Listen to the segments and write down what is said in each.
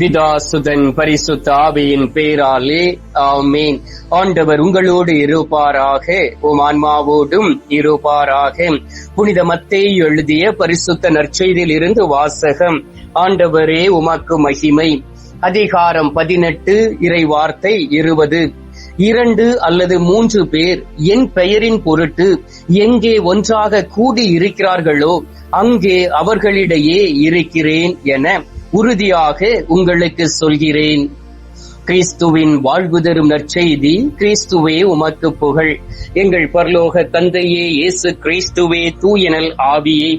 பிதா சுதன் பரிசுத்த ஆவியின் பேராலே ஆமேன். ஆண்டவர் உங்களோடு இருப்பாராக உம் ஆன்மாவோடும் இருப்பாராக. புனித மத்தை எழுதிய பரிசுத்த நற்செய்தியில் இருந்து வாசகம் ஆண்டவரே உமக்கு மகிமை. அதிகாரம் பதினெட்டு இறை வார்த்தை இருபது. இரண்டு அல்லது மூன்று பேர் என் பெயரின் பொருட்டு எங்கே ஒன்றாக கூடி இருக்கிறார்களோ அங்கே அவர்களிடையே இருக்கிறேன் என. உறுதியாக உங்களுக்கு சொல்கிறேன். கிறிஸ்துவின் வாழ்வு தரும் நற்செய்தி கிறிஸ்துவே உமக்கு புகழ். எங்கள் பரலோக தந்தையே இயேசு கிறிஸ்துவே தூயனல் ஆவியே.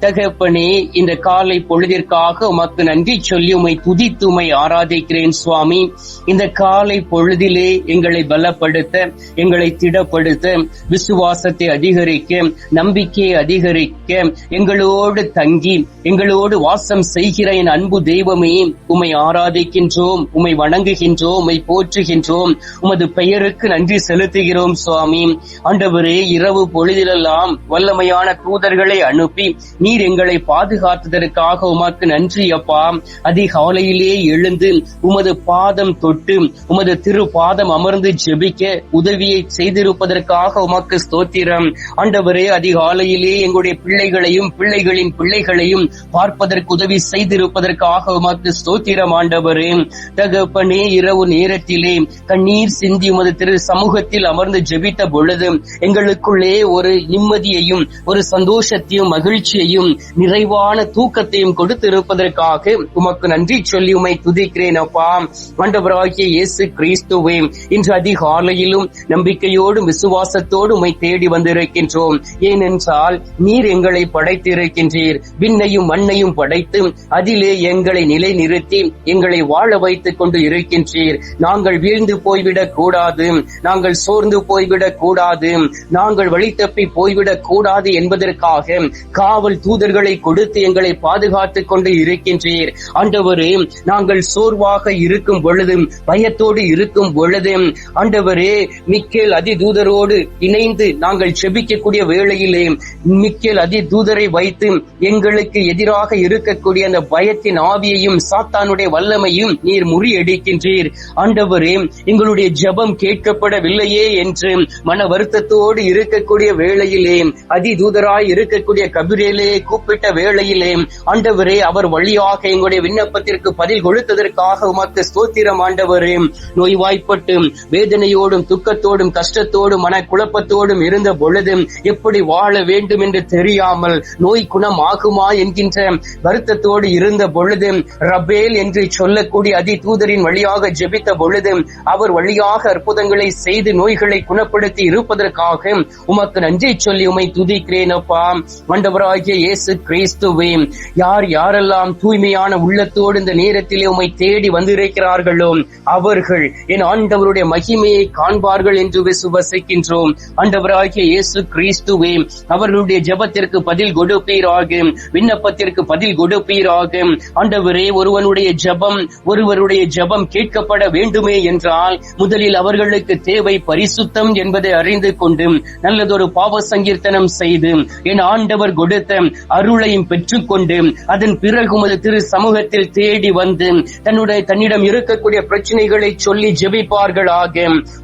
தகப்பனே இந்த காலை பொழுதிற்காக உமக்கு நன்றி சொல்லி உமை துதித்து உமை ஆராதிக்கிறேன் சுவாமி. இந்த காலை பொழுதிலே எங்களை பலப்படுத்த எங்களை திடப்படுத்த விசுவாசத்தை அதிகரிக்க நம்பிக்கையை அதிகரிக்க எங்களோடு தங்கி எங்களோடு வாசம் செய்கிற என் அன்பு தெய்வமே உமை ஆராதிக்கின்றோம் உமை வணங்குகின்றோம். உமை போற்றுகின்றோம். உமது பெயருக்கு நன்றி செலுத்துகிறோம் சுவாமி. ஆண்டவரே இரவு பொழுதிலெல்லாம் வல்லமையான தூதர்களை அனுப்பி நீர் எங்களை பாதுகாத்ததற்காக உமக்கு நன்றி அப்பா. அதிகாலையிலே எழுந்து உமது பாதம் தொட்டு உமது திரு பாதம் அமர்ந்து ஜெபிக்க உதவியை செய்திருப்பதற்காக உமக்கு ஸ்தோத்திரம். ஆண்டவரே அதிகாலையிலே எங்களுடைய பிள்ளைகளையும் பிள்ளைகளின் பிள்ளைகளையும் பார்ப்பதற்கு உதவி செய்திருப்பதற்காக உமக்கு ஸ்தோத்திரம் ஆண்டவரே. தகப்பனே இரவு நேரத்திலே கண்ணீர் சிந்தி உமது திரு சமூகத்தில் அமர்ந்து ஜெபித்த பொழுது எங்களுக்குள்ளே ஒரு நிம்மதியையும் ஒரு சந்தோஷத்தையும் மகிழ்ச்சியையும் நிறைவான தூக்கத்தையும் கொடுத்திருப்பதற்காக உமக்கு நன்றி சொல்லி உமை துதிக்கிறேன் அப்பா. ஆண்டவராகிய இயேசு கிறிஸ்துவே இன்று அதிகாலையிலும் நம்பிக்கையோடும் விசுவாசத்தோடு உமை தேடி வந்திருக்கின்றோம். ஏனென்றால் நீர் எங்களை படைத்திருக்கின்றீர். விண்ணையும் மண்ணையும் படைத்து அதிலே எங்களை நிலை நிறுத்தி எங்களை வாழ வைத்துக் கொண்டு இருக்கின்ற இருக்கின்றீர் நாங்கள் வீழ்ந்து போய்விடக் கூடாது. நாங்கள் சோர்ந்து போய்விடக் கூடாது. நாங்கள் வழி தப்பி போய்விடக் கூடாது என்பதற்காக காவல் தூதர்களை கொடுத்து எங்களை பாதுகாத்துக் கொண்டு இருக்கின்றீர். ஆண்டவரே நாங்கள் சோர்வாக இருக்கும் பொழுதும் பயத்தோடு இருக்கும் பொழுதும் ஆண்டவரே மிக்கேல் அதி தூதரோடு இணைந்து நாங்கள் செபிக்கக்கூடிய வேளையிலே மிக்கேல் அதி தூதரை வைத்து எங்களுக்கு எதிராக இருக்கக்கூடிய அந்த பயத்தின் ஆவியையும் சாத்தானுடைய வல்லமையும் நீர் முறியடிக்கின்றீர். ஆண்டவரே எங்களுடைய ஜபம் கேட்கப்படவில்லையே என்று மன வருத்தத்தோடு இருக்கக்கூடிய வேளையிலே அதி தூதராய் இருக்கக்கூடிய கபிரேலே கூப்பிட்ட வேளையிலே ஆண்டவரே அவர் வழியாக எங்களுடைய விண்ணப்பத்திற்கு பதில் கொடுத்ததற்காக உமக்கு ஸ்தோத்திரம் ஆண்டவரே. நோய்வாய்ப்பட்டு வேதனையோடும் துக்கத்தோடும் கஷ்டத்தோடும் மன குழப்பத்தோடும் இருந்த பொழுது எப்படி வாழ வேண்டும் என்று தெரியாமல் நோய் குணம் ஆகுமா என்கின்ற வருத்தத்தோடு இருந்த பொழுது ரபேல் என்று சொல்லக்கூடிய அதி தூதரின் வழியாக ஜெபித்த பொழுது அவர் வழியாக அற்புதங்களை செய்து நோய்களை குணப்படுத்தி இருப்பதற்காக உமக்கு நன்றி சொல்லி உமை துதிக்கிறேன் அப்பா. மண்டபராகிய இயேசு கிறிஸ்துவே யார் யாரெல்லாம் தூய்மையான உள்ளத்தோடு இந்த நேரத்திலே உமை தேடி வந்திருக்கிறார்களோ அவர்கள் என் ஆண்டவருடைய மகிமையை காண்பார்கள் என்று விசுவசிக்கின்றோம். ஆண்டவராகிய இயேசு கிறிஸ்துவே அவர்களுடைய ஜபத்திற்கு பதில் கொடுப்பீராக விண்ணப்பத்திற்கு பதில் கொடுப்பீராக. ஆண்டவரே ஒருவனுடைய ஜபம் ஒருவருடைய ஜபம் கேட்க கேட்கப்பட வேண்டுமே என்றால் முதலில் அவர்களுக்கு தேவை பரிசுத்தம் என்பதை அறிந்து கொண்டு நல்லதொரு பாவ சங்கீர்த்தனம் செய்து என் ஆண்டவர் கொடுத்த அருளையும் பெற்றுக்கொண்டு அதன் பிறகு உமது திரு சமூகத்தில் தேடி வந்து தன்னுடைய தன்னிடம் இருக்கக்கூடிய பிரச்சனைகளை சொல்லி ஜெபிப்பார்களாக.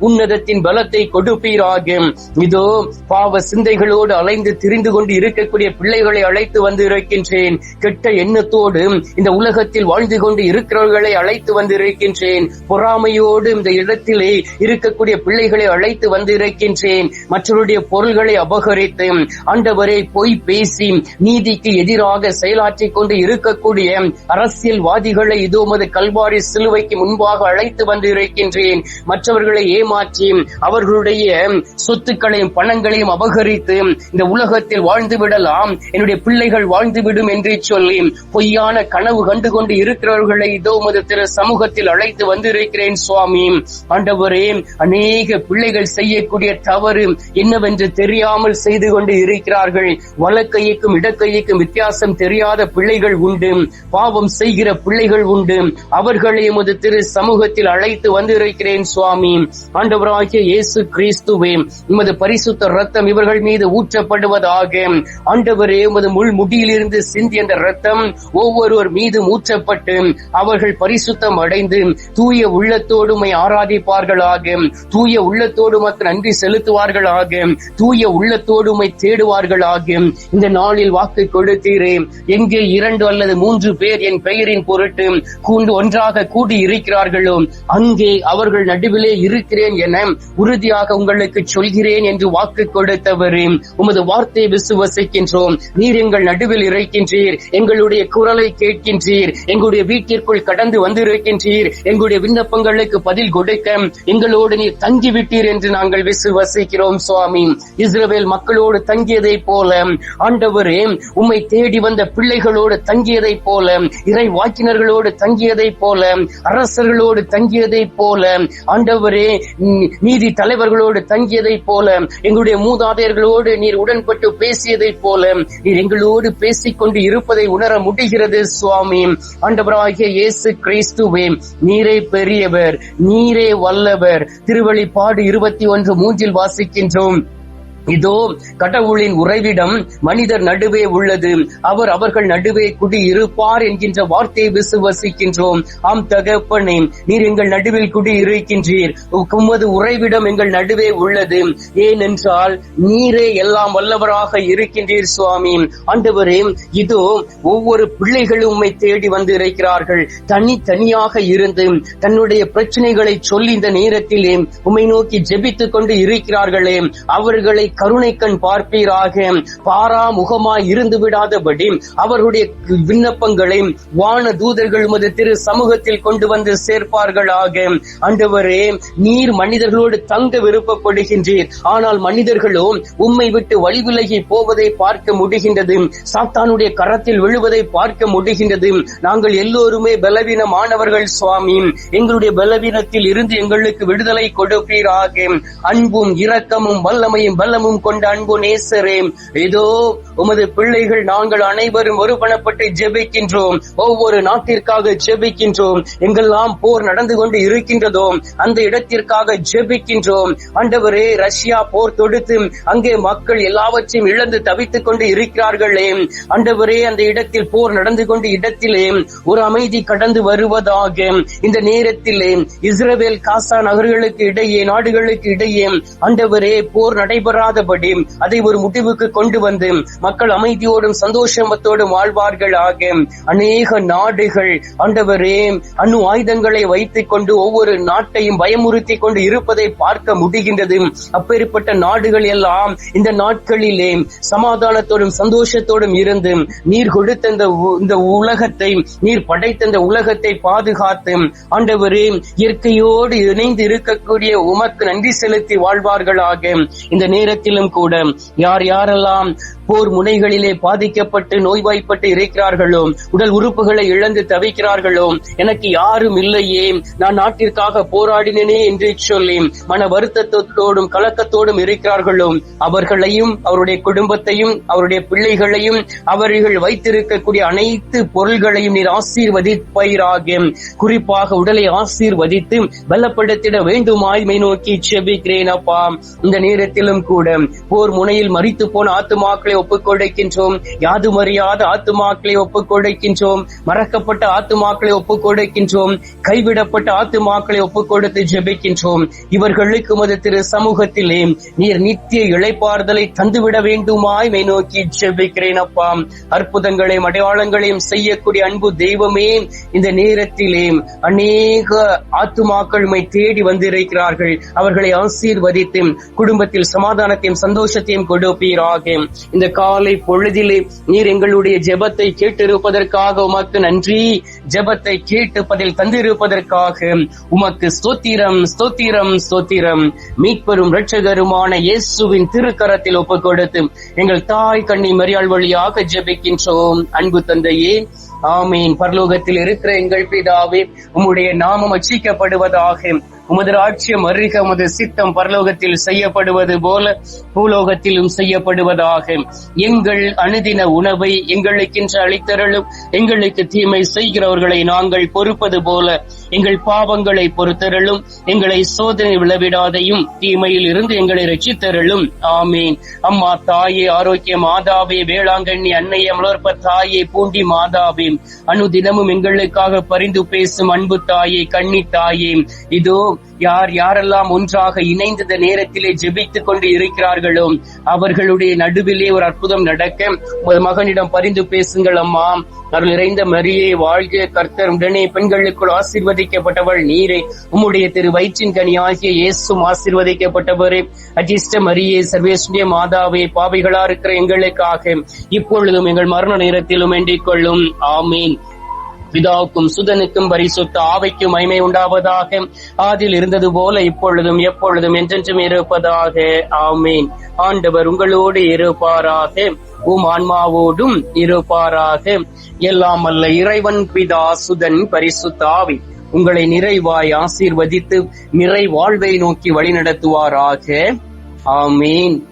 உன்னதத்தின் பலத்தை கொடுப்பீராக. இதோ பாவ சிந்தைகளோடு அலைந்து திரிந்து கொண்டு இருக்கக்கூடிய பிள்ளைகளை அழைத்து வந்து இருக்கின்றேன் கெட்ட எண்ணத்தோடு இந்த உலகத்தில் வாழ்ந்து கொண்டு இருக்கிறவர்களை அழைத்து வந்து இருக்கின்றேன் இருக்கின்றேன் பொறாமையோடு இந்த இடத்திலே இருக்கக்கூடிய பிள்ளைகளை அழைத்து வந்து இருக்கின்றேன் மற்றவருடைய பொருள்களை அபகரித்து ஆண்டவரை பொய் பேசி நீதிக்கு எதிராக செயலாற்றிக் கொண்டு இருக்கக்கூடிய அரசியல்வாதிகளை இதோ உமது கல்வாரி சிலுவைக்கு முன்பாக அழைத்து வந்து இருக்கின்றேன் மற்றவர்களை ஏமாற்றி அவர்களுடைய சொத்துக்களையும் பணங்களையும் அபகரித்து இந்த உலகத்தில் வாழ்ந்து விடலாம். என்னுடைய பிள்ளைகள் வாழ்ந்து விடும் என்று சொல்லி பொய்யான கனவு கண்டு கொண்டு இருக்கிறவர்களை இதோ உமது திரு சமூகத்தில் அழைத்து வந்திருக்கிறேன் சுவாமி. ஆண்டவரே அநேக பிள்ளைகள் செய்யக்கூடிய தவறு என்னவென்று தெரியாமல் செய்து கொண்டு இருக்கிறார்கள். வலக்கையுக்கும் இடக்கையுக்கும் வித்தியாசம் தெரியாத பிள்ளைகள் உண்டு. பாவம் செய்கிற பிள்ளைகள் உண்டு. அவர்களை எமது திரு சமூகத்தில் அழைத்து வந்திருக்கிறேன் சுவாமி. ஆண்டவராகிய இயேசு கிறிஸ்துவே உமது பரிசுத்த ரத்தம் இவர்கள் மீது ஊற்றப்படுவதாக. ஆண்டவரே உமது முள் முடியிலிருந்து சிந்தி என்ற ரத்தம் ஒவ்வொருவர் மீது ஊற்றப்பட்டு அவர்கள் பரிசுத்தம் அடைந்து தூய உள்ளத்தோடு உம்மை ஆராதிப்பார்களாக. தூய உள்ளத்தோடு உமக்கு நன்றி செலுத்துவார்களாக. தூய உள்ளத்தோடு உம்மை தேடுவார்களாக. இந்த நாளில் வாக்கு கொடுத்தீரே. எங்கே இரண்டு அல்லது மூன்று பேர் என் பெயரின் பொருட்டு கூண்டு ஒன்றாக கூடி இருக்கிறார்களோ அங்கே அவர்கள் நடுவிலே இருக்கிறேன் என உறுதியாக உங்களுக்கு சொல்கிறேன் என்று வாக்கு கொடுத்தவரே. உமது வார்த்தையை விசுவசிக்கின்றோம். நீர் எங்கள் நடுவில் இருக்கின்றீர். எங்களுடைய குரலை கேட்கின்றீர். எங்களுடைய வீட்டிற்குள் கடந்து வந்திருக்கின்றீர். எங்களுடைய எங்களுடைய விண்ணப்பங்களுக்கு பதில் கொடுக்க எங்களோடு நீர் தங்கிவிட்டீர் என்று நாங்கள் விசுவசிக்கிறோம் சுவாமி. இஸ்ரேல் மக்களோடு தங்கியதை போல ஆண்டவரே உம்மை தேடி வந்த பிள்ளைகளோடு தங்கியதை போல இறை வாக்கினர்களோடு தங்கியதை போல அரசர்களோடு தங்கியதை போல ஆண்டவரே நீதி தலைவர்களோடு தங்கியதை போல எங்களுடைய மூதாதையர்களோடு நீர் உடன்பட்டு பேசியதை போல நீர் எங்களோடு பேசிக்கொண்டு இருப்பதை உணர முடிகிறது சுவாமி. ஆண்டவராகிய இயேசு கிறிஸ்துவே நீரை பெரியவர். நீரே வல்லவர். திருவழிப்பாடு இருபத்தி ஒன்று மூன்றில் வாசிக்கின்றோம். இதோ கடவுளின் உறைவிடம் மனிதர் நடுவே உள்ளது. அவர் அவர்கள் நடுவே குடியிருப்பார் என்கின்ற வார்த்தையை விசுவசிக்கின்றோம். ஆம் தகப்பனே நீர் எங்கள் நடுவில் குடியிருக்கின்றீர். உமது உறைவிடம் எங்கள் நடுவே உள்ளது. ஏனென்றால் நீரே எல்லாம் வல்லவராக இருக்கின்றீர் சுவாமி. ஆண்டவரே இதோ ஒவ்வொரு பிள்ளைகளும் உம்மை தேடி வந்து இருக்கிறார்கள் தனித்தனியாக இருந்து தன்னுடைய பிரச்சனைகளை சொல்லி இந்த நேரத்திலே உம்மை நோக்கி ஜெபித்துக் கொண்டு இருக்கிறார்களே. அவர்களை கருணை கண் பார்ப்பீராக. பாராமுகமாய் இருந்து விடாதபடி அவருடைய விண்ணப்பங்களை வான தூதர்கள் உமது திரு சமூகத்தில் கொண்டு வந்து சேர்ப்பார்களாக. ஆண்டவரே நீர் மனிதர்களோடு தங்க விருப்பப்படுகின்றீர். ஆனால் மனிதர்களோ உம்மை விட்டு வழிவிலகி போவதை பார்க்க முடிகின்றது. சாத்தானுடைய கரத்தில் விழுவதை பார்க்க முடிகின்றது. நாங்கள் எல்லோருமே பலவீனமானவர்கள் சுவாமி. எங்களுடைய பலவீனத்தில் இருந்து எங்களுக்கு விடுதலை கொடுப்பீராக. அன்பும் இரக்கமும் வல்லமையும் பலமும் கொண்ட அன்பு நேசரே. இதோ உமது பிள்ளைகள் நாங்கள் அனைவரும் ஒருபணப்பட்டு ஜெபிக்கின்றோம். ஒவ்வொரு நாட்டிற்காக ஜெபிக்கின்றோம். எங்கெல்லாம் போர் நடந்து கொண்டு இருக்கின்றதோ அந்த இடத்திற்காக ஜெபிக்கின்றோம். ஆண்டவரே ரஷ்யா போர் தொடுத்து அங்கே மக்கள் எல்லாவற்றையும் இழந்து தவித்துக் கொண்டு இருக்கிறார்களே. ஆண்டவரே அந்த இடத்தில் போர் நடந்து கொண்டு இடத்திலே ஒரு அமைதி கடந்து வருவதாக. இந்த நேரத்திலே இஸ்ரேல் காசா நகர்களுக்கு இடையே நாடுகளுக்கு இடையே ஆண்டவரே போர் நடைபெறாத நடைபெறாதபடி அதை ஒரு முடிவுக்கு கொண்டு வந்து மக்கள் அமைதியோடும் சந்தோஷமத்தோடும் ஆக அநேக நாடுகள் ஆண்டவரே அணு ஆயுதங்களை வைத்துக் கொண்டு ஒவ்வொரு நாட்டையும் பயமுறுத்தி கொண்டு இருப்பதை பார்க்க முடிகின்றது. அப்பேற்பட்ட நாடுகள் எல்லாம் இந்த நாட்களிலே சமாதானத்தோடும் சந்தோஷத்தோடும் இருந்து நீர் கொடுத்த இந்த உலகத்தை நீர் படைத்த இந்த உலகத்தை பாதுகாத்து ஆண்டவரே இயற்கையோடு இணைந்து இருக்கக்கூடிய உமக்கு நன்றி செலுத்தி வாழ்வார்களாக. இந்த நேரத்தில் நேரத்திலும் கூட யார் யாரெல்லாம் போர் முனைகளிலே பாதிக்கப்பட்டு நோய்வாய்ப்பட்டு இருக்கிறார்களோ உடல் உறுப்புகளை இழந்து தவிக்கிறார்களோ எனக்கு யாரும் இல்லையே. நான் நாட்டிற்காக போராடினேனே என்று சொல்லி மன வருத்தத்தோடும் கலக்கத்தோடும் இருக்கிறார்களோ அவர்களையும் அவருடைய குடும்பத்தையும் அவருடைய பிள்ளைகளையும் அவர்கள் வைத்திருக்கக்கூடிய அனைத்து பொருள்களையும் நீர் ஆசீர்வதிப்பயிராக குறிப்பாக உடலை ஆசீர்வதித்து பலப்படுத்திட வேண்டுமாய் மை நோக்கி செபிக்கிறேன் அப்பா. இந்த நேரத்திலும் கூட போர் முனையில் மறித்து போன ஆத்துமாக்களை ஒப்புக் கொடுக்கின்றோம் யாதும் அறியாத ஆத்துமாக்களை ஒப்புக்கொடுக்கின்றோம். மறக்கப்பட்ட ஆத்துமாக்களை ஒப்புக்கொடுக்கின்றோம். கைவிடப்பட்ட ஆத்துமாக்களை ஒப்புக்கொடுத்து ஜெபிக்கின்றோம். இவர்களுக்கு மது திரு சமூகத்திலே நீர் நித்திய இளைப்பாறுதலை தந்துவிட வேண்டுமாய் மை நோக்கி ஜெபிக்கிறேன் அப்பா. அற்புதங்களையும் அடையாளங்களையும் செய்யக்கூடிய அன்பு தெய்வமே இந்த நேரத்திலே அநேக ஆத்துமாக்கள் தேடி வந்திருக்கிறார்கள். அவர்களை ஆசீர்வதித்து குடும்பத்தில் சமாதான சமாதானத்தையும் சந்தோஷத்தையும் கொடுப்பீராக. இந்த காலை பொழுதிலே நீர் எங்களுடைய ஜெபத்தை கேட்டிருப்பதற்காக உமக்கு நன்றி. ஜெபத்தை கேட்டு பதில் தந்திருப்பதற்காக உமக்கு ஸ்தோத்திரம் ஸ்தோத்திரம் ஸ்தோத்திரம். மீட்பெரும் ரட்சகருமான இயேசுவின் திருக்கரத்தில் ஒப்புக் கொடுத்து எங்கள் தாய் கண்ணி மரியாள் வழியாக ஜெபிக்கின்றோம். அன்பு தந்தையே ஆமீன். பரலோகத்தில் இருக்கிற எங்கள் பிதாவே உம்முடைய நாமம் அச்சிக்கப்படுவதாக உமது ராட்சியம் அருக உமது சித்தம் பரலோகத்தில் செய்யப்படுவது போல பூலோகத்திலும் செய்யப்படுவதாக. எங்கள் அணுதின உணவை எங்களுக்கென்று அளித்தருளும் எங்களுக்கு தீமை செய்கிறவர்களை நாங்கள் பொறுப்பது போல எங்கள் பாவங்களை பொறுத்தருளும் எங்களை சோதனை விளவிடாதையும் தீமையில் இருந்து எங்களை ரட்சித்தருளும் ஆமீன். அம்மா தாயே ஆரோக்கிய மாதாவே வேளாங்கண்ணி அன்னைய மலர்ப்ப தாயே பூண்டி மாதாவே அனுதினமும் எங்களுக்காக பரிந்து பேசும் அன்பு தாயே கண்ணி தாயே. இதோ யார் யாரெல்லாம் ஒன்றாக இணைந்த நேரத்திலே ஜெபித்துக் கொண்டு இருக்கிறார்களோ அவர்களுடைய நடுவிலே ஒரு அற்புதம் நடக்க மகனிடம் பரிந்து பேசுங்கள் அம்மா. அருள் நிறைந்த மரியே வாழ்க கர்த்தர் உடனே பெண்களுக்குள் ஆசீர்வதிக்கப்பட்டவள் நீரே. உம்முடைய திரு வயிற்றின் கனி ஆகிய இயேசும் ஆசீர்வதிக்கப்பட்டவரே. அஜிஷ்ட மரியே சர்வேஸ்வரிய மாதாவே பாவிகளா இருக்கிற எங்களுக்காக இப்பொழுதும் எங்கள் மரண நேரத்திலும் வேண்டிக் கொள்ளும். ஆமீன். பிதாவுக்கும் சுதனுக்கும் பரிசுத்த ஆவைக்கும் மைமை உண்டாவதாக. ஆதில் இருந்தது போல இப்பொழுதும் எப்பொழுதும் என்றென்றும் இருப்பதாக. ஆமீன். ஆண்டவர் உங்களோடு இருப்பாராக. உம் ஆன்மாவோடும் இருப்பாராக. எல்லாம் அல்ல இறைவன் பிதா சுதன் பரிசுத்த ஆவி. உங்களை நிறைவாய் ஆசீர்வதித்து நிறை வாழ்வை நோக்கி வழிநடத்துவாராக. ஆமீன்.